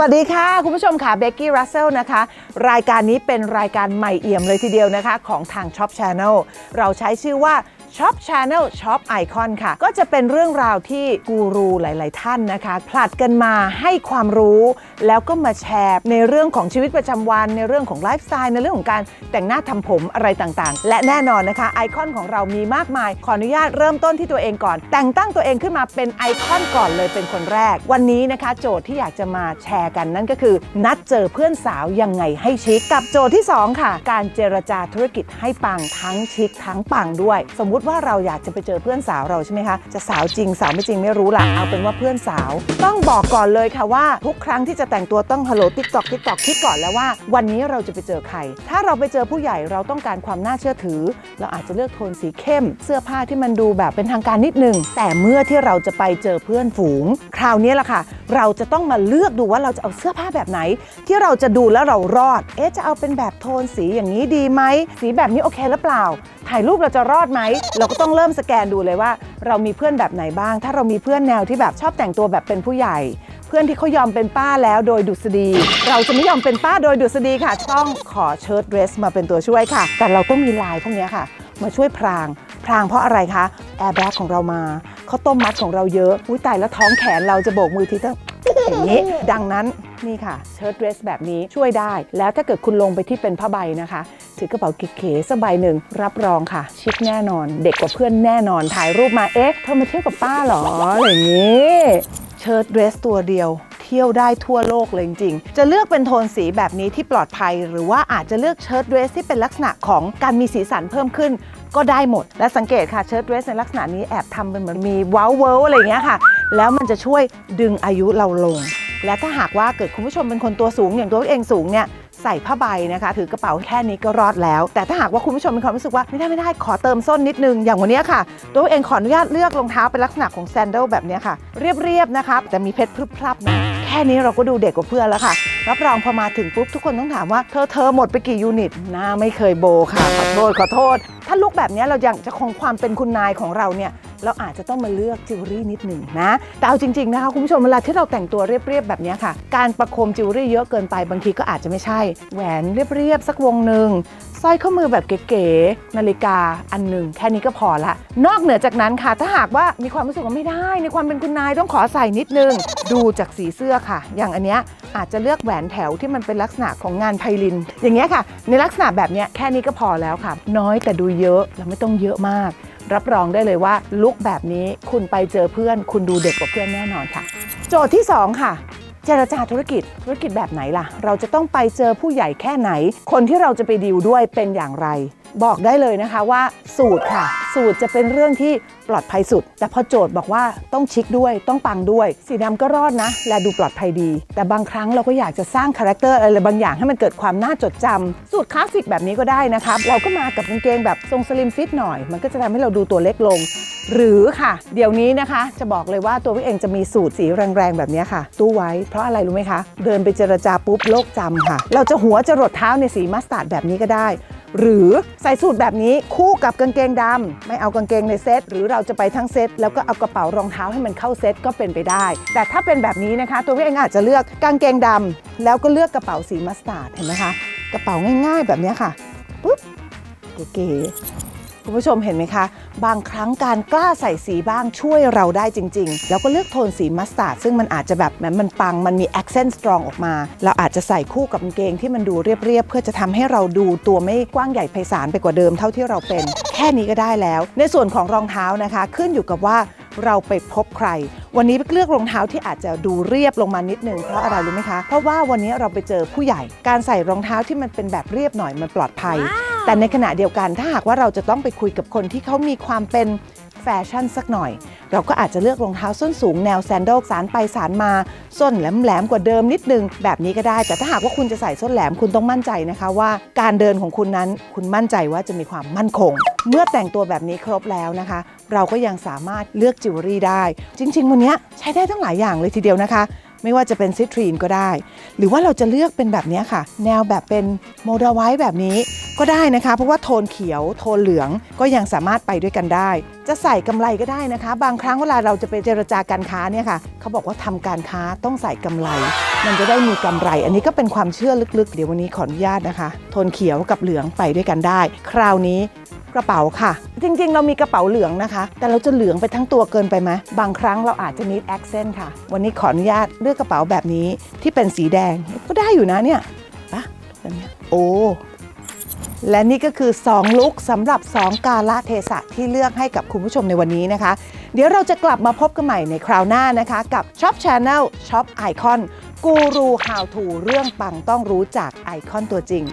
วัสดีค่ะ คุณผู้ชมค่ะเบกกี้รัสเซลนะคะ รายการนี้เป็นรายการใหม่เอี่ยมเลยทีเดียวนะคะ ของทาง Shop Channel เราใช้ชื่อว่า Shop Channel Shop Icon ค่ะ ก็จะเป็นเรื่องราวที่กูรูหลาย ๆ ท่านนะคะ ผลัดกันมาให้ความรู้ แล้วก็มาแชร์ในเรื่องของชีวิตประจำวัน ในเรื่องของไลฟ์สไตล์ในเรื่องของการแต่งหน้าทำผมอะไรต่างๆ และแน่นอนนะคะไอคอนของเรามีมากมาย ขออนุญาตเริ่มต้นที่ตัวเองก่อน แต่งตั้งตัวเองขึ้นมาเป็นไอคอนก่อนเลยเป็นคนแรก วันนี้นะคะ โจทย์ที่อยากจะมาแชร์กันนั่นก็คือ นัดเจอเพื่อนสาวยังไงให้ให้ชิคกับโจทย์ที่สองค่ะ การเจรจาธุรกิจให้ปังทั้งชิคทั้งปังด้วย สมมุติว่าเราอยากจะไปเจอเพื่อนสาวเราใช่ไหมคะ จะสาวจริงสาวไม่จริงไม่รู้ล่ะเอาเป็นว่าเพื่อนสาว ต้องบอกก่อนเลยค่ะว่า ทุกครั้งที่จะแต่งตัวต้องฮัลโหลติ๊กตอกติ๊กตอกคิดก่อนแล้วว่า วันนี้เราจะไปเจอใคร ถ้าเราไปเจอผู้ใหญ่เราต้องการความน่าเชื่อถือ เราอาจจะเลือกโทนสีเข้ม เสื้อผ้าที่มันดูแบบเป็นทางการนิดนึง แต่เมื่อที่เราจะไปเจอเพื่อนฝูง คราวนี้แหละค่ะ เราจะต้องมาเลือกดูว่าเราจะเอาเสื้อผ้าแบบไหน ที่เราจะดูแล้วเรารอดเอ๊ะจะเอาเป็นแบบโทนสีอย่างนี้ดีไหม สีแบบนี้โอเคหรือเปล่า ถ่ายรูปเราจะรอดไหม เราก็ต้องเริ่มสแกนดูเลยว่า เรามีเพื่อนแบบไหนบ้าง ถ้าเรามีเพื่อนแนวที่แบบชอบแต่งตัวแบบเป็นผู้ใหญ่ เพื่อนที่เขายอมเป็นป้าแล้วโดยดุษฎี เราจะไม่ยอมเป็นป้าโดยดุษฎีค่ะ ต้องขอเชิ้ตเดรสมาเป็นตัวช่วยค่ะ แต่เราต้องมีลายพวกนี้ค่ะ มาช่วยพราง พรางเพราะอะไรคะแอร์แบ็กของเรามาเขาต้มมัดของเราเยอะอุ้ยตายแล้วท้องแขนเราจะโบกมือทีต้อง อย่างนี้ ดังนั้นนี่ค่ะเชิ้ตเดรสแบบนี้ช่วยได้ แล้วถ้าเกิดคุณลงไปที่เป็นผ้าใบนะคะ ถือกระเป๋าเก๋ๆสักใบหนึ่งรับรองค่ะ ชิคแน่นอน เด็กกว่าเพื่อนแน่นอนถ่ายรูปมาเอ๊ะเธอมาเที่ยวกับป้าเหรออะไรอย่างนี้เชิ้ตเดรสตัวเดียว เที่ยวได้ทั่วโลกเลยจริงๆ จะเลือกเป็นโทนสีแบบนี้ที่ปลอดภัย หรือว่าอาจจะเลือกเชิ้ตเดรสที่เป็นลักษณะของการมีสีสันเพิ่มขึ้นก็ได้หมด และสังเกตค่ะเชิ้ตเดรสในลักษณะนี้แอบทำเป็นเหมือนมีว้าเวิลอะไรอย่างเงี้ยค่ะ แล้วมันจะช่วยดึงอายุเราลง และถ้าหากว่าเกิดคุณผู้ชมเป็นคนตัวสูงอย่างตัวเองสูงเนี่ยใส่ผ้าใบนะคะ ถือกระเป๋าแค่นี้ก็รอดแล้ว แต่ถ้าหากว่าคุณผู้ชมมีความรู้สึกว่าไม่ได้ไม่ได้ขอเติมส้นนิดนึง อย่างวันนี้ค่ะ ตัวเองขออนุญาตเลือกรองเท้าเป็นลักษณะของแซนเดลแบบนี้ค่ะ เรียบๆนะคะแต่มีเพชรพรึบพรับนะ แค่นี้เราก็ดูเด็กกว่าเพื่อนแล้วค่ะ รับรองพอมาถึงปุ๊บทุกคนต้องถามว่าเธอเธอหมดไปกี่ยูนิตหน้าไม่เคยโบค่ะขอโทษขอโทษ ถ้าลุกแบบนี้เรายังจะคงความเป็นคุณนายของเราเนี่ย เราอาจจะต้องมาเลือกจิวเวลรี่นิดหนึ่งนะ แต่เอาจริงๆนะคะคุณผู้ชมเวลาที่เราแต่งตัวเรียบๆแบบนี้ค่ะ การประโคมจิวเวลรี่เยอะเกินไปบางทีก็อาจจะไม่ใช่ แหวนเรียบๆสักวงหนึ่งสร้อยข้อมือแบบเก๋ๆนาฬิกาอันหนึ่งแค่นี้ก็พอละ นอกเหนือจากนั้นค่ะ ถ้าหากว่ามีความรู้สึกว่าไม่ได้ ในความเป็นคุณนายต้องขอใส่นิดนึง ดูจากสีเสื้อค่ะ อย่างอันเนี้ยอาจจะเลือกแหวนแถวที่มันเป็นลักษณะของงานไพลิน อย่างเงี้ยค่ะ ในลักษณะแบบเนี้ยแค่นี้ก็พอแล้วค่ะ น้อยแต่ดูเยอะแล้วไม่ต้องเยอะมาก รับรองได้เลยว่าลุกแบบนี้คุณไปเจอเพื่อน คุณดูเด็กกว่าเพื่อนแน่นอนค่ะ โจทย์ที่ 2 ค่ะ เจรจาธุรกิจธุรกิจแบบไหนล่ะ เราจะต้องไปเจอผู้ใหญ่แค่ไหน คนที่เราจะไปดีลด้วยเป็นอย่างไร บอกได้เลยนะคะว่าสูตรค่ะ สูตรจะเป็นเรื่องที่ปลอดภัยสุด แต่พอโจทย์บอกว่าต้องชิคด้วยต้องปังด้วย สีดำก็รอดนะ และดูปลอดภัยดี แต่บางครั้งเราก็อยากจะสร้างคาแรคเตอร์อะไรบางอย่างให้มันเกิดความน่าจดจำสูตรคลาสสิกแบบนี้ก็ได้นะครับเราก็มากับกางเกงแบบทรงสลิมฟิตหน่อย มันก็จะทำให้เราดูตัวเล็กลง หรือค่ะ เดี๋ยวนี้นะคะ จะบอกเลยว่าตัวพี่เองจะมีสูตรสีแรงๆแบบนี้ค่ะ ตู้ไว้ เพราะอะไรรู้ไหมคะ เดินไปเจรจาปุ๊บโลกจำค่ะ เราจะหัวจะรดเท้าในสีมัสตาร์ดแบบนี้ก็ได้ หรือใส่สูตรแบบนี้คู่กับกางเกงดำไม่เอากางเกงในเซตหรือเราจะไปทั้งเซตแล้วก็เอากระเป๋ารองเท้าให้มันเข้าเซตก็เป็นไปได้ แต่ถ้าเป็นแบบนี้นะคะ ตัวพี่เองอาจจะเลือกกางเกงดำแล้วก็เลือกกระเป๋าสีมัสตาร์ดเห็นไหมคะกระเป๋าง่าย ๆ แบบนี้ค่ะปุ๊บเก๋ๆคุ คุณผู้ชมเห็นไหมคะ บางครั้งการกล้าใส่สีบ้างช่วยเราได้จริง ๆ แล้วก็เลือกโทนสีมัสตาร์ดซึ่งมันอาจจะแบบแหมมันปังมันมี accent strong ออกมา เราอาจจะใส่คู่กับกางเกงที่มันดูเรียบๆ เพื่อจะทำให้เราดูตัวไม่กว้างใหญ่ไพศาลไปกว่าเดิมเท่าที่เราเป็น แค่นี้ก็ได้แล้ว ในส่วนของรองเท้านะคะ ขึ้นอยู่กับว่า เราไปพบใคร วันนี้เลือกรองเท้าที่อาจจะดูเรียบลงมานิดนึงเพราะอะไรรู้ไหมคะ เพราะว่าวันนี้เราไปเจอผู้ใหญ่ การใส่รองเท้าที่มันเป็นแบบเรียบหน่อยมันปลอดภัย แต่ในขณะเดียวกันถ้าหากว่าเราจะต้องไปคุยกับคนที่เขามีความเป็น ชั่นสักหน่อย เราก็อาจจะเลือกรองเท้าส้นสูงแนวแซนดลสารไปสารมาส้นแหลมๆกว่าเดิมนิดนึง แบบนี้ก็ได้ แต่ถ้าหากว่าคุณจะใส่ส้นแหลมคุณต้องมั่นใจนะคะว่า การเดินของคุณนั้นคุณมั่นใจว่าจะมีความมั่นคง เมื่อแต่งตัวแบบนี้ครบแล้วนะคะ เราก็ยังสามารถเลือกจิวเวลรี่ได้ จริง ๆ วันนี้ใช้ได้ทั้งหลายอย่างเลยทีเดียวนะคะไม่ว่าจะเป็นซิตรีนก็ได้ หรือว่าเราจะเลือกเป็นแบบนี้ค่ะ แนวแบบเป็นโมเดลไว้แบบนี้ก็ได้นะคะ เพราะว่าโทนเขียวโทนเหลืองก็ยังสามารถไปด้วยกันได้ จะใส่กำไรก็ได้นะคะ บางครั้งเวลาเราจะไปเจรจาการค้าเนี่ยค่ะเขาบอกว่าทำการค้าต้องใส่กำไร มันจะได้มีกำไร อันนี้ก็เป็นความเชื่อลึกๆ เดี๋ยววันนี้ขออนุญาตนะคะ โทนเขียวกับเหลืองไปด้วยกันได้ คราวนี้กระเป๋าค่ะ จริงๆ เรามีกระเป๋าเหลืองนะคะ แต่เราจะเหลืองไปทั้งตัวเกินไปไหมบางครั้งเราอาจจะ need accent ค่ะ วันนี้ขออนุญาตเลือกกระเป๋าแบบนี้ที่เป็นสีแดงก็ได้อยู่นะเนี่ยปะแบบนี้โอ้ และนี่ก็คือ 2 ลุกสำหรับ 2 กาลเทศะที่เลือกให้กับคุณผู้ชมในวันนี้นะคะ เดี๋ยวเราจะกลับมาพบกันใหม่ในคราวหน้านะคะ กับ Shop Channel Shop Icon กูรู How to เรื่องปังต้องรู้จากไอคอนตัวจริง